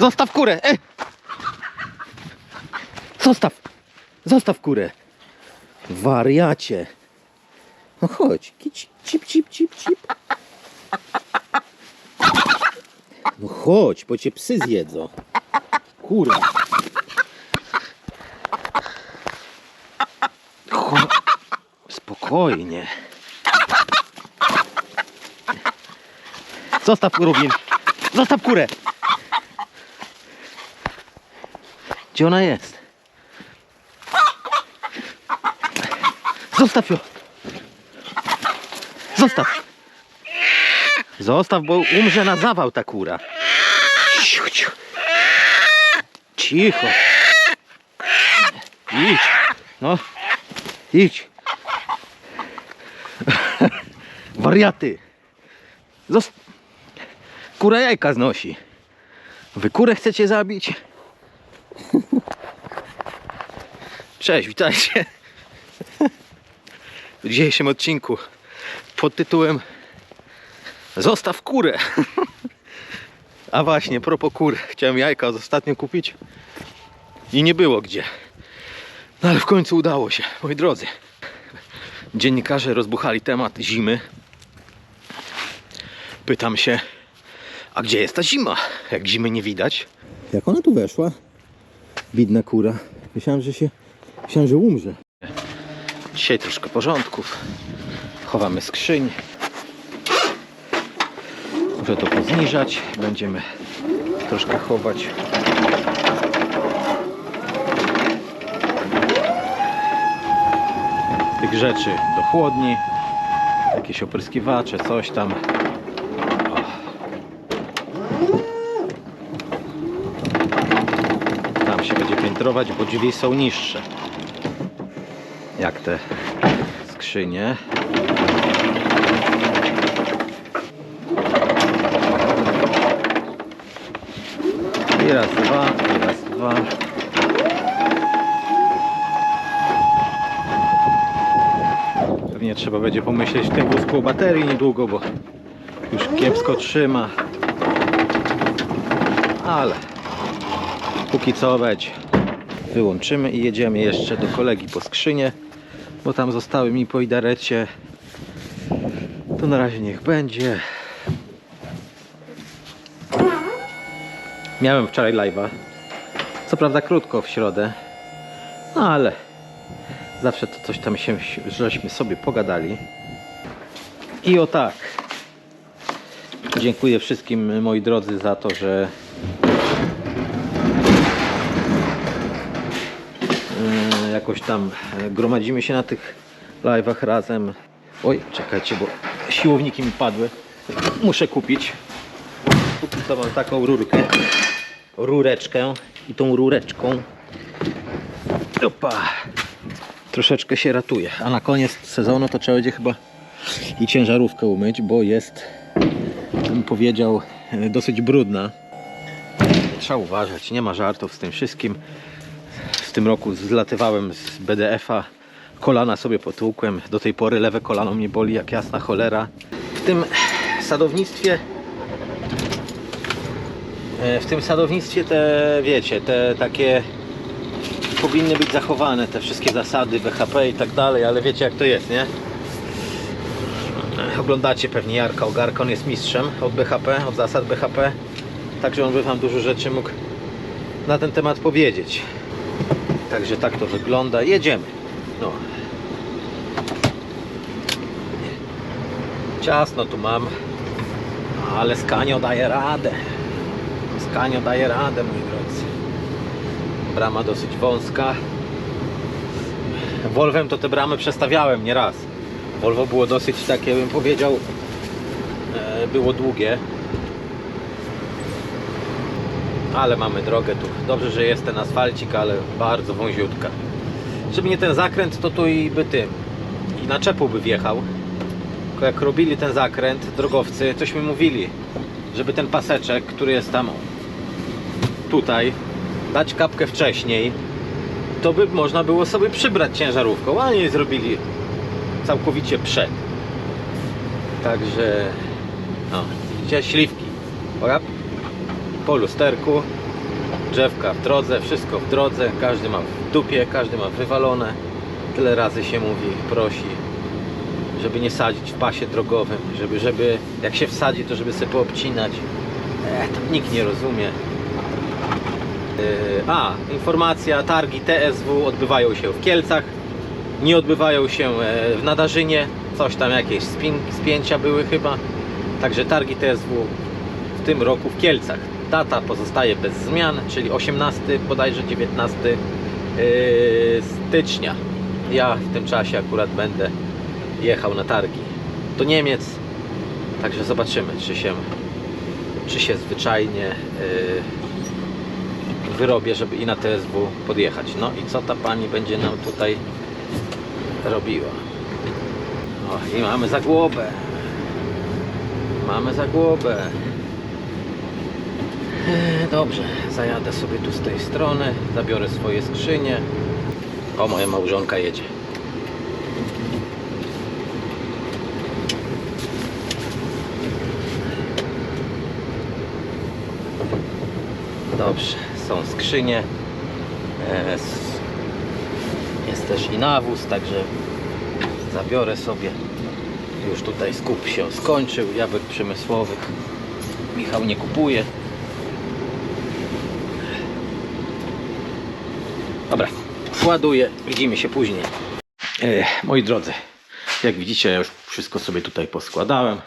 Zostaw kurę! E! Zostaw! Zostaw kurę! Wariacie! No chodź, kić, cip, cip, cip, cip. No chodź, bo cię psy zjedzą. Kurwa. Cho- Spokojnie. Zostaw Rubin. Zostaw kurę. Gdzie ona jest? Zostaw ją. Zostaw. Zostaw, bo umrze na zawał ta kura. Cicho. Idź. No. Idź. Wariaty. Zost... Kura jajka znosi. Wy kurę chcecie zabić? Cześć, witajcie. W dzisiejszym odcinku pod tytułem Zostaw kurę. A właśnie, propos kur, chciałem jajka ostatnio kupić i nie było gdzie. No ale w końcu udało się, moi drodzy. Dziennikarze rozbuchali temat zimy. Pytam się, a gdzie jest ta zima? Jak zimy nie widać. Jak ona tu weszła? Bidna kura. Myślałem, że się. Myślałem, że umrze. Dzisiaj troszkę porządków. Chowamy skrzyń. Muszę to pozniżać. Będziemy troszkę chować. Tych rzeczy do chłodni. Jakieś opryskiwacze, coś. Tam bo drzwi są niższe. Jak te skrzynie. I raz, dwa, i raz, dwa. Pewnie trzeba będzie pomyśleć w tym wózku o baterii niedługo, bo już kiepsko trzyma. Ale póki co będzie. Wyłączymy i jedziemy jeszcze do kolegi po skrzynię, bo tam zostały mi po idarecie. To na razie niech będzie. Miałem wczoraj live'a. Co prawda krótko w środę, no ale zawsze to coś tam się, żeśmy sobie pogadali. I o tak. Dziękuję wszystkim moi drodzy za to, że jakoś tam e, gromadzimy się na tych live'ach razem. Oj, czekajcie, bo siłowniki mi padły. Muszę kupić. Póki co mam taką rurkę. Rureczkę. I tą rureczką. Opa. Troszeczkę się ratuje. A na koniec sezonu to trzeba będzie chyba i ciężarówkę umyć, bo jest, bym powiedział, e, dosyć brudna. Trzeba uważać, nie ma żartów z tym wszystkim. Tym roku zlatywałem z BDF-a, kolana sobie potłukłem. Do tej pory lewe kolano mnie boli jak jasna cholera. W tym sadownictwie e, w tym sadownictwie te, wiecie, te takie powinny być zachowane, te wszystkie zasady BHP i tak dalej, ale wiecie jak to jest, nie? Oglądacie pewnie Jarka Ogarka, on jest mistrzem od BHP, od zasad BHP, także on by Wam dużo rzeczy mógł na ten temat powiedzieć. Także tak to wygląda. Jedziemy. No. Ciasno tu mam, ale Skanio daje radę. Skanio daje radę, moi drodzy. Brama dosyć wąska. Volvem to te bramy przestawiałem nieraz. Volvo było dosyć takie, bym powiedział, e, było długie. Ale mamy drogę tu. Dobrze, że jest ten asfalcik, ale bardzo wąziutka. Żeby nie ten zakręt, to tu i by tym. I na czepu by wjechał. Tylko jak robili ten zakręt, drogowcy, coś mi mówili, żeby ten paseczek, który jest tam tutaj, dać kapkę wcześniej, to by można było sobie przybrać ciężarówką, a nie zrobili całkowicie przed. Także, no, widzicie, śliwki. Uwaga. Po lusterku Drzewka w drodze, wszystko w drodze, każdy ma w dupie, każdy ma wywalone. Tyle razy się mówi, prosi, żeby nie sadzić w pasie drogowym, żeby, żeby jak się wsadzi, to żeby sobie poobcinać. E, to nikt nie rozumie. E, A, informacja, targi TSW odbywają się w Kielcach, nie odbywają się e, w Nadarzynie, coś tam jakieś spięcia były chyba. Także targi TSW w tym roku w Kielcach. Data pozostaje bez zmian, czyli 18 bodajże 19 yy, stycznia. Ja w tym czasie akurat będę jechał na targi do Niemiec. Także zobaczymy, czy się, czy się zwyczajnie yy, wyrobię, żeby i na TSW podjechać. No i co ta pani będzie nam tutaj robiła? O, i mamy zagłobę. Mamy zagłobę. Dobrze, zajadę sobie tu z tej strony, zabiorę swoje skrzynie. O, moja małżonka jedzie. Dobrze, są skrzynie. E, Jest też i nawóz, także zabiorę sobie. Już tutaj skup się skończył, jabłek przemysłowych. Michał nie kupuje. Dobra, ładuję, widzimy się później. Moi drodzy, jak widzicie, ja już wszystko sobie tutaj poskładałem.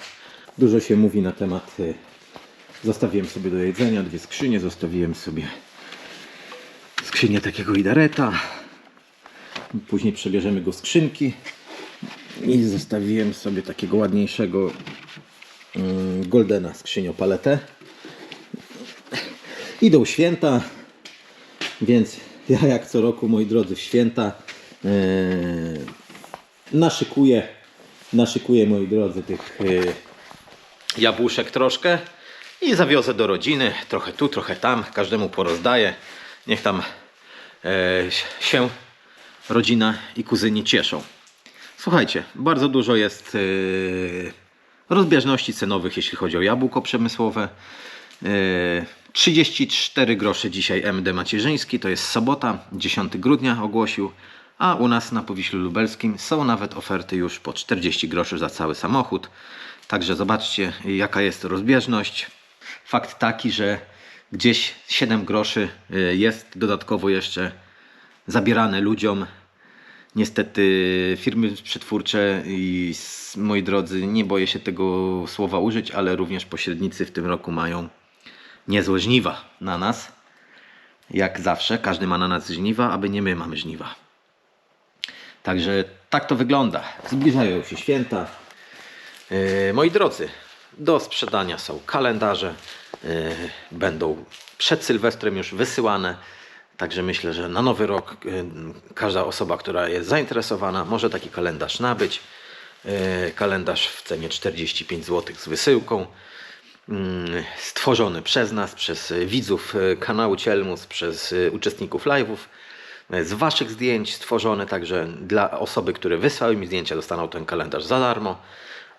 Dużo się mówi na temat. E, zostawiłem sobie do jedzenia dwie skrzynie, zostawiłem sobie skrzynię takiego idareta. Później przebierzemy go skrzynki. I zostawiłem sobie takiego ładniejszego mm, Goldena skrzynią paletę. Idą święta, więc ja jak co roku, moi drodzy, w święta e, naszykuję, naszykuję, moi drodzy, tych e, jabłuszek troszkę i zawiozę do rodziny, trochę tu, trochę tam, każdemu porozdaję. Niech tam e, się rodzina i kuzyni cieszą. Słuchajcie, bardzo dużo jest yy, rozbieżności cenowych, jeśli chodzi o jabłko przemysłowe. Yy, 34 grosze dzisiaj MD Macierzyński, to jest sobota, 10 grudnia ogłosił, a u nas na Powiślu Lubelskim są nawet oferty już po 40 groszy za cały samochód. Także zobaczcie, jaka jest rozbieżność. Fakt taki, że gdzieś 7 groszy yy, jest dodatkowo jeszcze zabierane ludziom Niestety firmy przetwórcze i moi drodzy, nie boję się tego słowa użyć, ale również pośrednicy w tym roku mają niezłe żniwa na nas. Jak zawsze, każdy ma na nas żniwa, aby nie my mamy żniwa. Także tak to wygląda. Zbliżają się święta. Yy, moi drodzy, do sprzedania są kalendarze. Yy, będą przed Sylwestrem już wysyłane. Także myślę, że na nowy rok yy, każda osoba, która jest zainteresowana, może taki kalendarz nabyć. Kalendarz w cenie 45 zł z wysyłką. Mm, Stworzony przez nas, przez y, widzów y, kanału Cielmus, przez y, uczestników live'ów. Z Waszych zdjęć stworzony, także dla osoby, które wysłały mi zdjęcia, dostaną ten kalendarz za darmo.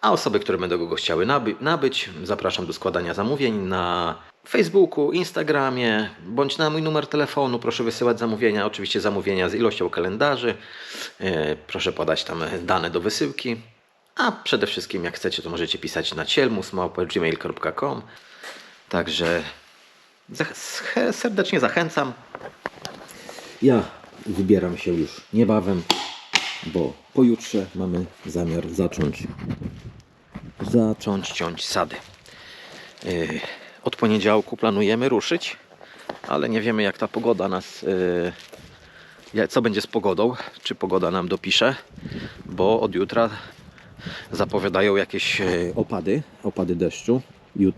A osoby, które będą go chciały naby- nabyć, zapraszam do składania zamówień na Facebooku, Instagramie, bądź na mój numer telefonu. Proszę wysyłać zamówienia, oczywiście zamówienia z ilością kalendarzy. E, Proszę podać tam dane do wysyłki. A przede wszystkim, jak chcecie, to możecie pisać na cielmus.gmail.com Także serdecznie zachęcam. Ja wybieram się już niebawem, bo pojutrze mamy zamiar zacząć zacząć ciąć sady. Yy, Od poniedziałku planujemy ruszyć, ale nie wiemy jak ta pogoda nas. ja- Co będzie z pogodą? Czy pogoda nam dopisze? Bo od jutra zapowiadają jakieś yy, opady, opady deszczu.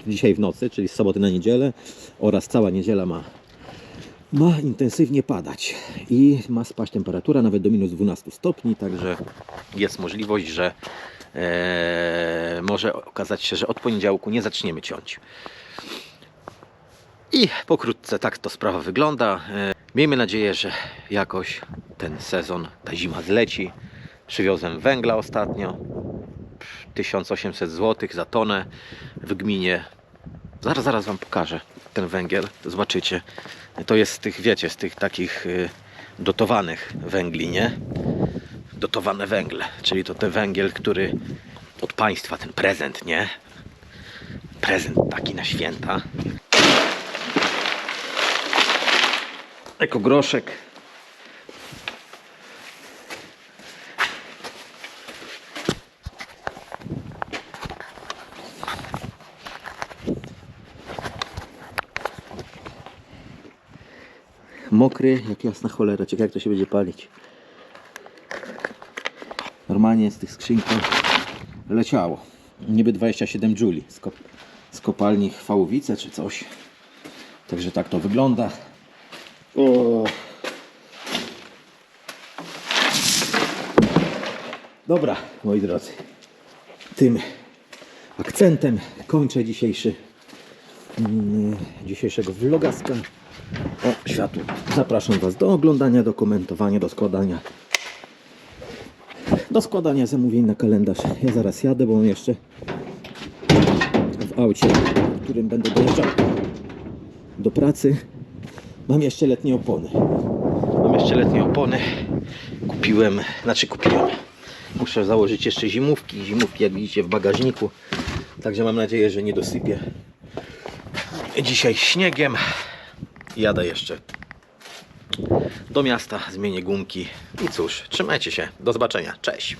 Dzisiaj w nocy, czyli z soboty na niedzielę oraz cała niedziela ma ma intensywnie padać i ma spaść temperatura nawet do minus 12 stopni, także jest możliwość, że e, może okazać się, że od poniedziałku nie zaczniemy ciąć. I pokrótce tak to sprawa wygląda. E, miejmy nadzieję, że jakoś ten sezon, ta zima zleci. Przywiozłem węgla ostatnio. 1800 zł za tonę w gminie Zaraz, zaraz wam pokażę ten węgiel. Zobaczycie. To jest z tych, wiecie, z tych takich y, dotowanych węgli, nie? Dotowane węgle, czyli to ten węgiel, który od państwa, ten prezent, nie? Prezent taki na święta. Jako Mokry, jak jasna cholera. Ciekawe jak to się będzie palić. Normalnie z tych skrzynkach leciało. Niby 27 juli z, kop z kopalni Chwałowice czy coś. Także tak to wygląda. O. Dobra, moi drodzy. Tym akcentem kończę dzisiejszy mm, dzisiejszego vlogaska o światło. Zapraszam Was do oglądania, do komentowania, do składania do składania zamówień na kalendarz. Ja zaraz jadę, bo mam jeszcze w aucie, w którym będę dojeżdżał do pracy. Mam jeszcze letnie opony. Mam jeszcze letnie opony. Kupiłem, znaczy kupiłem. Muszę założyć jeszcze zimówki. Zimówki, jak widzicie, w bagażniku. Także mam nadzieję, że nie dosypię dzisiaj śniegiem. Jadę jeszcze. Do miasta, zmienię gumki. I cóż, trzymajcie się, do zobaczenia, cześć.